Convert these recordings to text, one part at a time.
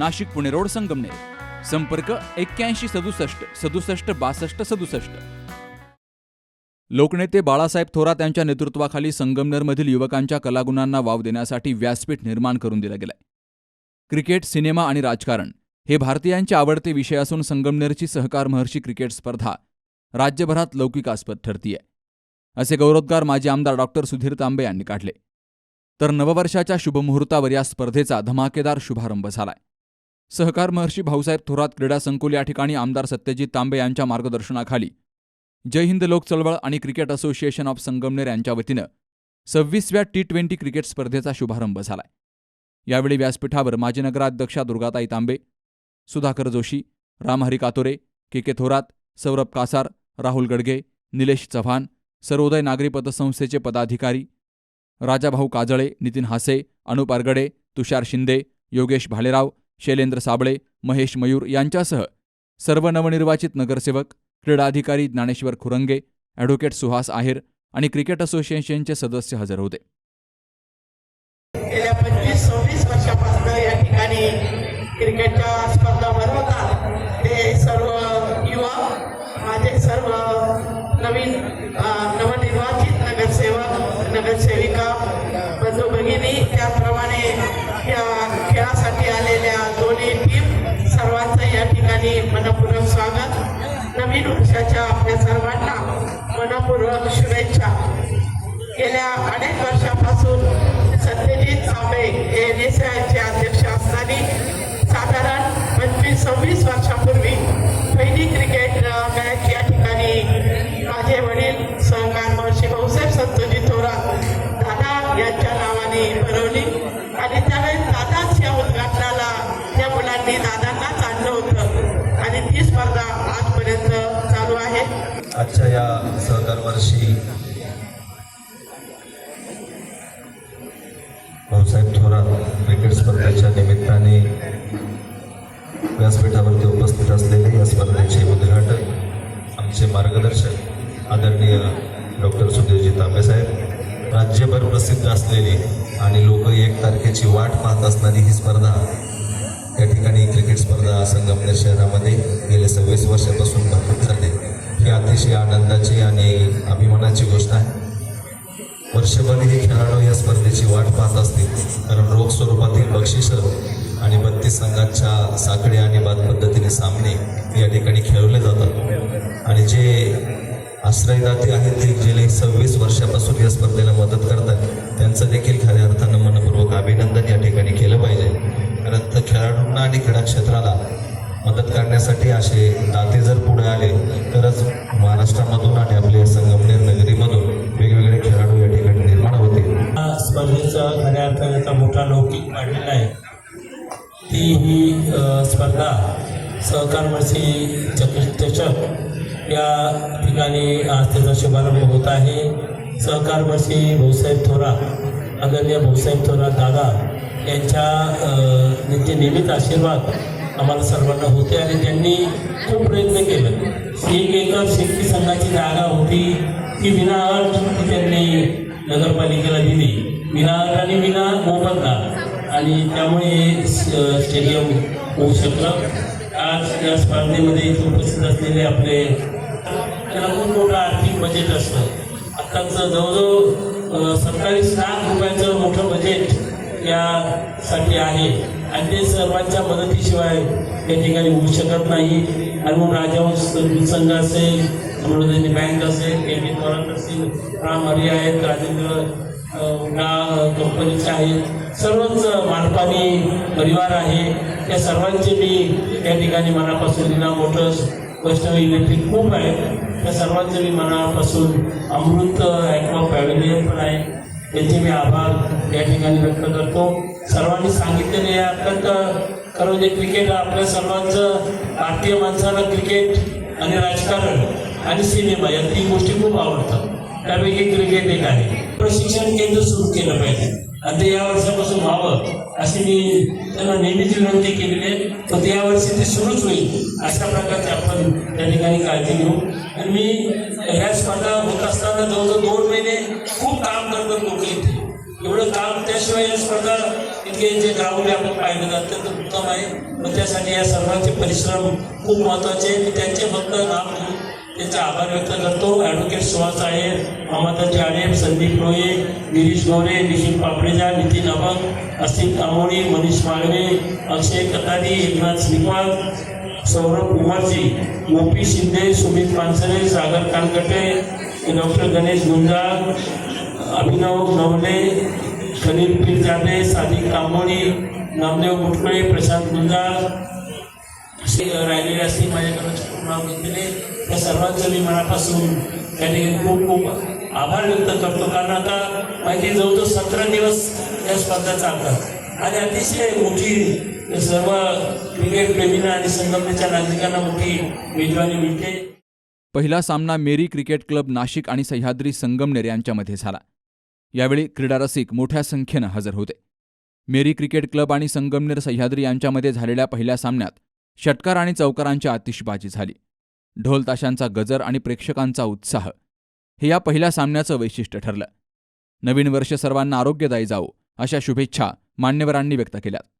Nashik Pune road Sangamner. संपर्क एक्क्याऐंशी सदुसष्ट सदुसष्ट बासष्ट सदुसष्ट. लोकनेते बाळासाहेब थोरात यांच्या नेतृत्वाखाली संगमनेरमधील युवकांच्या कलागुणांना वाव देण्यासाठी व्यासपीठ निर्माण करून दिलं गेलंय. क्रिकेट सिनेमा आणि राजकारण हे भारतीयांचे आवडते विषय असून संगमनेरची सहकार महर्षी क्रिकेट स्पर्धा राज्यभरात लौकिकास्पद ठरतीय. असे गौरवोद्गार माजी आमदार डॉक्टर सुधीर तांबे यांनी काढले. तर नववर्षाच्या शुभमुहूर्तावर या स्पर्धेचा धमाकेदार शुभारंभ झालाय. सहकार महर्षी भाऊसाहेब थोरात क्रीडा संकुल या ठिकाणी आमदार सत्यजित तांबे यांच्या मार्गदर्शनाखाली जय हिंद लोक चळवळ आणि क्रिकेट असोसिएशन ऑफ संगमनेर यांच्या वतीनं सव्वीसव्या टी ट्वेंटी क्रिकेट स्पर्धेचा शुभारंभ झालाय. यावेळी व्यासपीठावर माजी नगराध्यक्षा दुर्गाताई तांबे सुधाकर जोशी रामहरी कातोरे के के थोरात सौरभ कासार राहुल गडगे निलेश चव्हाण सर्वोदय नागरी पतसंस्थेचे पदाधिकारी राजाभाऊ काजळे नितीन हासे अनुप अरगडे तुषार शिंदे योगेश भालेराव शैलेंद्र साबळे महेश मयूर यांच्यासह सर्व नवनिर्वाचित नगरसेवक क्रीडाधिकारी ज्ञानेश्वर खुरंगे ॲडव्होकेट सुहास आहेर आणि क्रिकेट असोसिएशनचे सदस्य हजर होते. गेल्या पंचवीस सव्वीस वर्षापासून या ठिकाणी क्रिकेटच्या स्वागत. नवीन वर्षाच्या आपल्या सर्वांना मनपूर्वक शुभेच्छा. गेल्या अनेक वर्षापासून सत्यजित तांबे हे नेसळ्याचे अध्यक्ष अशी. भाऊसाहेब थोरात क्रिकेट स्पर्धेच्या निमित्ताने व्यासपीठावरती उपस्थित असलेले या स्पर्धेचे उद्घाटन आमचे मार्गदर्शक आदरणीय डॉक्टर सुधीरजी तांबेसाहेब राज्यभर प्रसिद्ध असलेली आणि लोक एक तारखेची वाट पाहत असणारी ही स्पर्धा या ठिकाणी क्रिकेट स्पर्धा संगमनेर शहरामध्ये गेल्या सव्वीस वर्षापासून भरपूर झाले. ही अतिशय आनंदाची आणि अभिमानाची गोष्ट आहे. वर्षभर हे खेळाडू या स्पर्धेची वाट पाहत असतील. कारण रोख स्वरूपातील बक्षिसं आणि बत्तीस संघांच्या साखळी आणि बाद पद्धतीने सामने या ठिकाणी खेळवले जातात. आणि जे आश्रयदाते आहेत ते गेले सव्वीस वर्षापासून या स्पर्धेला मदत करतात त्यांचं देखील खऱ्या अर्थानं मनपूर्वक अभिनंदन या ठिकाणी केलं पाहिजे. कारण तर खेळाडूंना आणि क्रीडा क्षेत्राला मदत करण्यासाठी असे दाते जर पुढे आले तरच महाराष्ट्रामधून आणि आपले संगमनेर नगरीमधून वेगवेगळे खेळाडू या ठिकाणी निर्माण होते या स्पर्धेचा खऱ्या अर्थाने मोठा लौकिक वाढलेला आहे. ती ही स्पर्धा सहकार मर्सी चतुर्थचक या ठिकाणी आज त्याचा शुभारंभ होत आहे. सहकार मर्सी भाऊसाहेब थोरात आदरणीय भाऊसाहेब थोरात दादा यांच्या अ, नित्य नियमित आशीर्वाद आम्हाला सर्वांना होते आणि त्यांनी खूप प्रयत्न केला. एक एकर शेतकी संघाची जागा होती. ती विनाअट ती त्यांनी नगरपालिकेला दिली. विनाअट आणि विना मोबदला आणि त्यामुळे हे स्टेडियम होऊ शकलं. आज या स्पर्धेमध्ये उपस्थित असलेले आपले त्याला खूप मोठं आर्थिक बजेट असतं. आत्ताचं जवळजवळ सत्तावीस लाख रुपयाचं मोठं बजेट यासाठी आहे. आणि ते सर्वांच्या मदतीशिवाय या ठिकाणी होऊ शकत नाही. आणि मग राजवंश संघ असेल अमृतनी बँक असेल के टी करंट असेल राम हरी आहेत राजेंद्र कंपनीचे आहेत. सर्वच मालपानी परिवार आहे. त्या सर्वांचे मी या ठिकाणी मनापासून लीना मोटर्स वैष्णव इलेक्ट्रिक खूप आहे. त्या सर्वांचे मी मनापासून अमृत ॲक्वा पॅव्हिलियन पण आहे. याचे मी आभार या ठिकाणी व्यक्त करतो. सर्वांनी सांगितलेले हे अत्यंत खरं म्हणजे क्रिकेट आपल्या सर्वांचं भारतीय माणसाला क्रिकेट आणि राजकारण आणि सिनेमा या तीन गोष्टी खूप आवडतात. त्यापैकी क्रिकेट एक आहे. प्रशिक्षण केंद्र सुरू केलं पाहिजे. आणि ते या वर्षापासून व्हावं अशी मी त्यांना नेहमीच विनंती केलेली आहे. पण या वर्षी ते सुरूच होईल अशा प्रकारचे आपण त्या ठिकाणी काळजी घेऊ. आणि मी ह्या स्पर्धा होत असताना जवळजवळ दोन महिने खूप काम करतात लोक इथे एवढं काम त्याशिवाय या स्पर्धा इतके जे ग्राउंड आपण पाहिलं जातं अत्यंत उत्तम आहे. मग त्यासाठी या सर्वांचे परिश्रम खूप महत्त्वाचे आहे. मी त्यांचे फक्त नाम घेऊन त्यांचे आभार व्यक्त करतो. ॲडव्होकेट सुहास आहे ममता चाळे संदीप रोये गिरीश गोरे निशिन पापडेजा नितीन अभंग असित आमोणी मनीष माळवे अक्षय कतारी एकनाथ श्रीपाल सौरभ कुमारजी गोपी शिंदे सुमित पानसरे सागर कानकटे डॉक्टर गणेश गुंजाळ अभिनव नवले खलील पीरजादे सादिक कांबोळी नामदेव मुटकळे प्रशांत गुंजाळ असे राहिलेले असते माझ्याकडून नाव घेतलेले. त्या सर्वांचं मी मनापासून त्याने खूप खूप आभार व्यक्त करतो. कारण आता माहिती जवळजवळ सतरा दिवस या स्पर्धा चालतात. आणि अतिशय मोठी सर्व क्रिकेट प्रेमींना आणि संगमनेच्या नागरिकांना मोठी मेजवानी मिळते. पहिला सामना मेरी क्रिकेट क्लब नाशिक आणि सह्याद्री संगमनेर यांच्यामध्ये झाला. यावेळी क्रीडारसिक मोठ्या संख्येनं हजर होते. मेरी क्रिकेट क्लब आणि संगमनेर सह्याद्री यांच्यामध्ये झालेल्या पहिल्या सामन्यात षटकार आणि चौकारांची आतिषबाजी झाली. ढोल ताशांचा गजर आणि प्रेक्षकांचा उत्साह हे या पहिल्या सामन्याचं वैशिष्ट्य ठरलं. नवीन वर्ष सर्वांना आरोग्यदायी जावो अशा शुभेच्छा मान्यवरांनी व्यक्त केल्यात.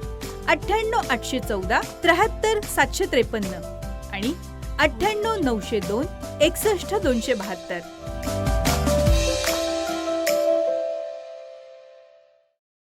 अठ्ठ्याण्णव आठशे चौदा त्र्याहत्तर सातशे त्रेपन्न आणि अठ्ठ्याण्णव नऊशे दोन एकसष्ट दोनशे बहात्तर.